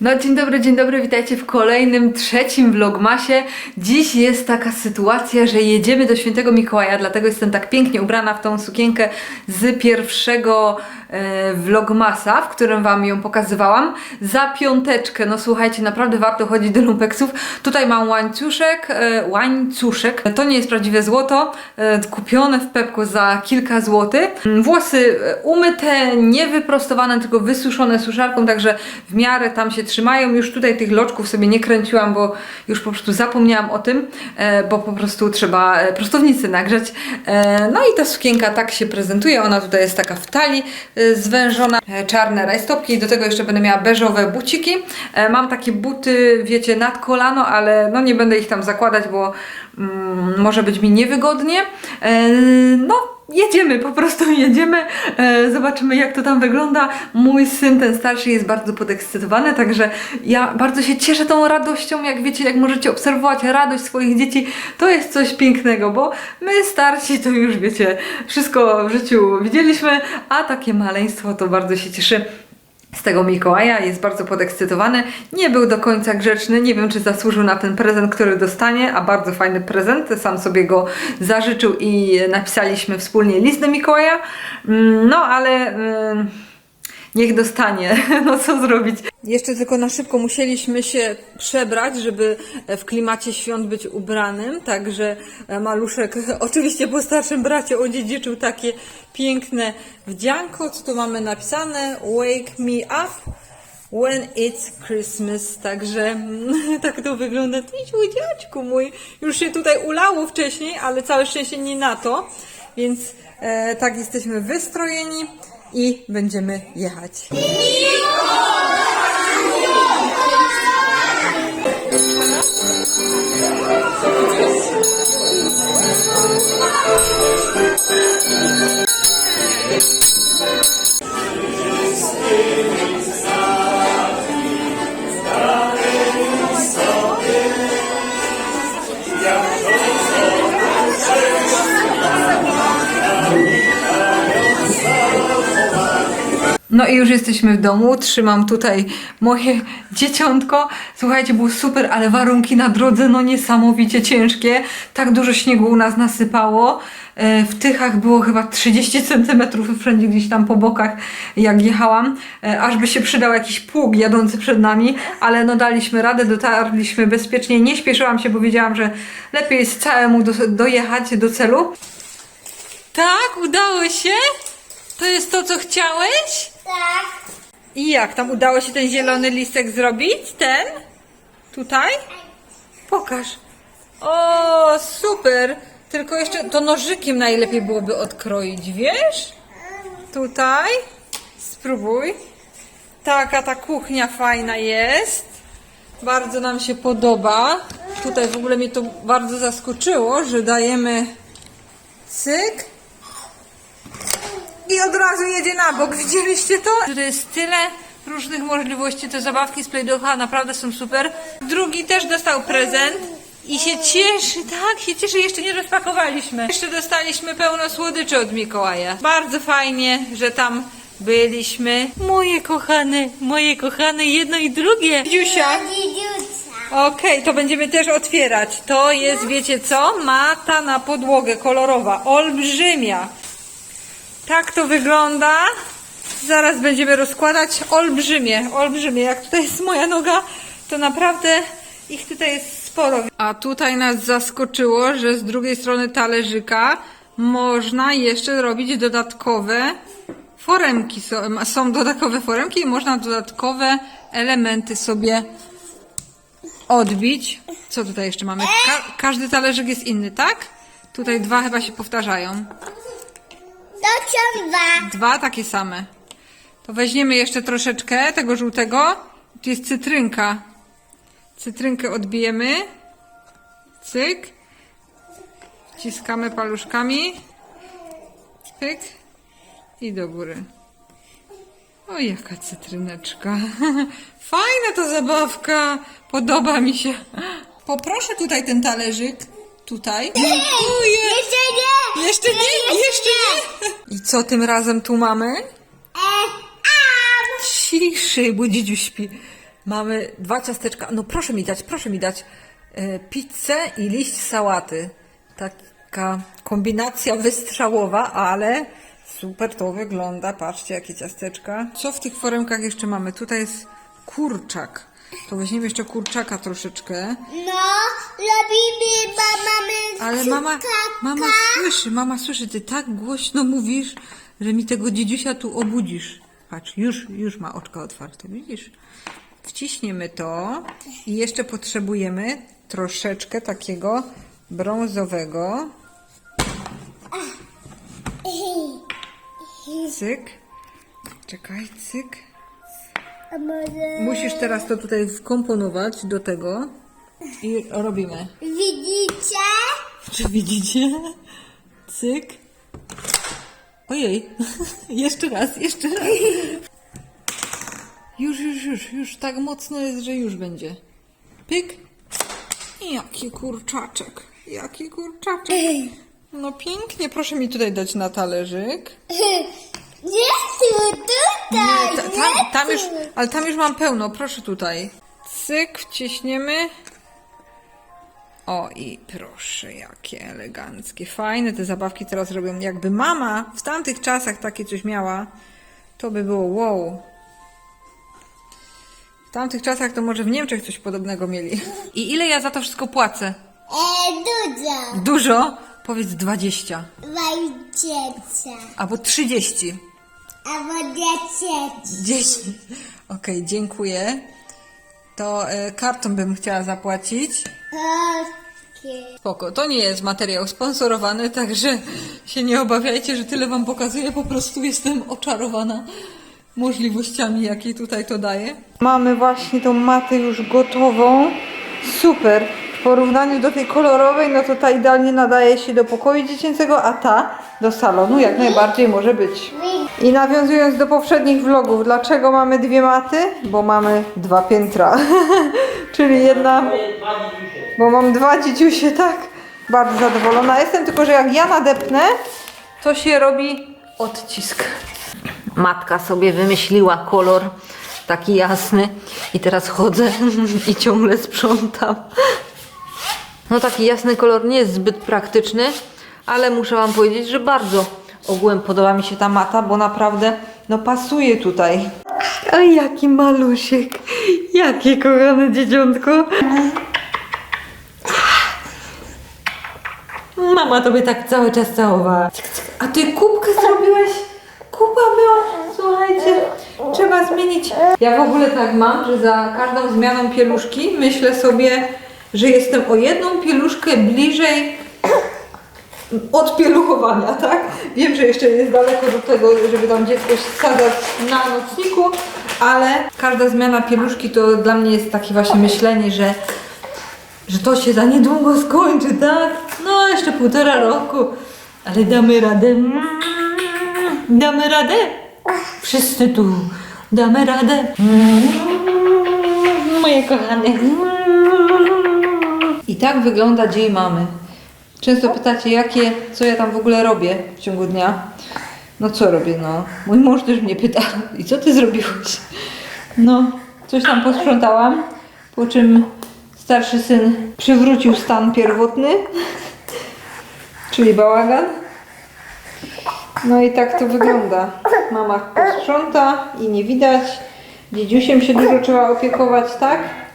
No dzień dobry, dzień dobry, witajcie w kolejnym, trzecim vlogmasie. Dziś jest taka sytuacja, że jedziemy do Świętego Mikołaja, dlatego jestem tak pięknie ubrana w tą sukienkę z pierwszego e, vlogmasa, w którym Wam ją pokazywałam. Za piąteczkę, no słuchajcie, naprawdę warto chodzić do lumpeksów. Tutaj mam łańcuszek, e, łańcuszek, to nie jest prawdziwe złoto, e, kupione w Pepku za kilka złotych. Mm, Włosy e, umyte, nie wyprostowane, tylko wysuszone suszarką, także w miarę tam się trzymają. Już tutaj tych loczków sobie nie kręciłam, bo już po prostu zapomniałam o tym, e, bo po prostu trzeba e, prostownicy nagrzeć. E, No i ta sukienka tak się prezentuje. Ona tutaj jest taka w talii zwężona, czarne rajstopki i do tego jeszcze będę miała beżowe buciki. Mam takie buty, wiecie, nad kolano, ale no nie będę ich tam zakładać, bo mm, może być mi niewygodnie. No, jedziemy, po prostu jedziemy, e, zobaczymy jak to tam wygląda. Mój syn, ten starszy, jest bardzo podekscytowany, także ja bardzo się cieszę tą radością, jak wiecie, jak możecie obserwować radość swoich dzieci, to jest coś pięknego, bo my starsi to już wiecie, wszystko w życiu widzieliśmy, a takie maleństwo to bardzo się cieszy z tego Mikołaja, jest bardzo podekscytowany. Nie był do końca grzeczny, nie wiem czy zasłużył na ten prezent, który dostanie, a bardzo fajny prezent, sam sobie go zażyczył i napisaliśmy wspólnie list do Mikołaja. Mm, No ale mm, niech dostanie, no co zrobić. Jeszcze tylko na szybko musieliśmy się przebrać, żeby w klimacie świąt być ubranym, także e, maluszek oczywiście po starszym bracie odziedziczył takie piękne wdzianko, co tu mamy napisane, wake me up when it's Christmas, także tak to wygląda. Ty dziaczku mój, już się tutaj ulało wcześniej, ale całe szczęście nie na to, więc e, tak jesteśmy wystrojeni i będziemy jechać. No i już jesteśmy w domu. Trzymam tutaj moje dzieciątko. Słuchajcie, było super, ale warunki na drodze no niesamowicie ciężkie. Tak dużo śniegu u nas nasypało. E, W Tychach było chyba 30 centymetrów wszędzie gdzieś tam po bokach, jak jechałam. E, Aż by się przydał jakiś pług jadący przed nami, ale no daliśmy radę, dotarliśmy bezpiecznie. Nie śpieszyłam się, bo wiedziałam, że lepiej jest całemu do, dojechać do celu. Tak, udało się? To jest to, co chciałeś? Tak. I jak tam udało się ten zielony listek zrobić? Ten? Tutaj? Pokaż. O, super. Tylko jeszcze to nożykiem najlepiej byłoby odkroić, wiesz? Tutaj. Spróbuj. Taka ta kuchnia fajna jest. Bardzo nam się podoba. Tutaj w ogóle mnie to bardzo zaskoczyło, że dajemy cyk i od razu jedzie na bok. Widzieliście to? To jest tyle różnych możliwości. Te zabawki z Playdocha naprawdę są super. Drugi też dostał prezent. I się cieszy, tak, się cieszy, jeszcze nie rozpakowaliśmy. Jeszcze dostaliśmy pełno słodyczy od Mikołaja. Bardzo fajnie, że tam byliśmy. Moje kochane, moje kochane, jedno i drugie. Dziusia. Okej, to będziemy też otwierać. To jest, wiecie co? Mata na podłogę kolorowa, olbrzymia. Tak to wygląda. Zaraz będziemy rozkładać olbrzymie, olbrzymie. Jak tutaj jest moja noga, to naprawdę ich tutaj jest sporo. A tutaj nas zaskoczyło, że z drugiej strony talerzyka można jeszcze robić dodatkowe foremki. Są, dodatkowe foremki i można dodatkowe elementy sobie odbić. Co tutaj jeszcze mamy? Ka każdy talerzyk jest inny, tak? Tutaj dwa chyba się powtarzają. To są dwa. Dwa takie same. To weźmiemy jeszcze troszeczkę tego żółtego. Tu jest cytrynka. Cytrynkę odbijemy. Cyk. Wciskamy paluszkami. Pyk. I do góry. O, jaka cytryneczka. Fajna ta zabawka. Podoba mi się. Poproszę tutaj ten talerzyk. Tutaj. Dziękuję. Jeszcze nie. Jeszcze nie, jeszcze nie. I co tym razem tu mamy? E, a, Ciszej, bo dzidziu śpi. Mamy dwa ciasteczka. No proszę mi dać, proszę mi dać e, pizzę i liść sałaty. Taka kombinacja wystrzałowa, ale super to wygląda. Patrzcie, jakie ciasteczka. Co w tych foremkach jeszcze mamy? Tutaj jest kurczak. To weźmiemy jeszcze kurczaka troszeczkę. No, robimy, bo mamy Ale mama, mama słyszy, mama słyszy, ty tak głośno mówisz, że mi tego dziedziusia tu obudzisz. Patrz, już, już ma oczka otwarte, widzisz? Wciśniemy to i jeszcze potrzebujemy troszeczkę takiego brązowego. Cyk. Czekaj, cyk. A może... Musisz teraz to tutaj wkomponować do tego i robimy. Widzicie? Czy widzicie? Cyk. Ojej, jeszcze raz, jeszcze raz. Już, już, już, już tak mocno jest, że już będzie. Pyk. Jaki kurczaczek, jaki kurczaczek. No pięknie, proszę mi tutaj dać na talerzyk. Nie tu, tutaj, Ta, nie tam, tam tu. już, ale tam już mam pełno, proszę tutaj. Cyk, wciśniemy. O i proszę, jakie eleganckie. Fajne te zabawki teraz robią. Jakby mama w tamtych czasach takie coś miała, to by było wow. W tamtych czasach to może w Niemczech coś podobnego mieli. I ile ja za to wszystko płacę? E, dużo. Dużo? Powiedz 20 Wajcieca. albo 30. Albo dziecięci. 10. Okej, dziękuję. To e, kartą bym chciała zapłacić. Okej. Spoko, to nie jest materiał sponsorowany, także się nie obawiajcie, że tyle wam pokazuję. Po prostu jestem oczarowana możliwościami, jakie tutaj to daje. Mamy właśnie tą matę już gotową. Super. W porównaniu do tej kolorowej, no to ta idealnie nadaje się do pokoju dziecięcego, a ta do salonu jak najbardziej może być. I nawiązując do poprzednich vlogów, dlaczego mamy dwie maty? Bo mamy dwa piętra. Czyli jedna bo mam dwa dzieciusie, tak? Bardzo zadowolona jestem, tylko że jak ja nadepnę, to się robi odcisk. Matka sobie wymyśliła kolor taki jasny i teraz chodzę i ciągle sprzątam. No taki jasny kolor nie jest zbyt praktyczny, ale muszę wam powiedzieć, że bardzo ogółem podoba mi się ta mata, bo naprawdę no pasuje tutaj. Oj, jaki malusiek, jakie kochane dzieciątko. Mama tobie tak cały czas całowała. A ty kubkę zrobiłeś? Kuba była. Słuchajcie, trzeba zmienić. Ja w ogóle tak mam, że za każdą zmianą pieluszki myślę sobie, że jestem o jedną pieluszkę bliżej od pieluchowania, tak? Wiem, że jeszcze jest daleko do tego, żeby tam dziecko sadzać na nocniku, ale każda zmiana pieluszki to dla mnie jest takie właśnie myślenie, że że to się za niedługo skończy, tak? No, jeszcze półtora roku, ale damy radę. Damy radę. Wszyscy tu damy radę. Moje kochane. Tak wygląda dzień mamy. Często pytacie, jakie, co ja tam w ogóle robię w ciągu dnia. No co robię, no. Mój mąż też mnie pyta, i co ty zrobiłeś? No, coś tam posprzątałam, po czym starszy syn przywrócił stan pierwotny, czyli bałagan. No i tak to wygląda. Mama posprząta i nie widać. Dziedziusiem się dużo trzeba opiekować, tak?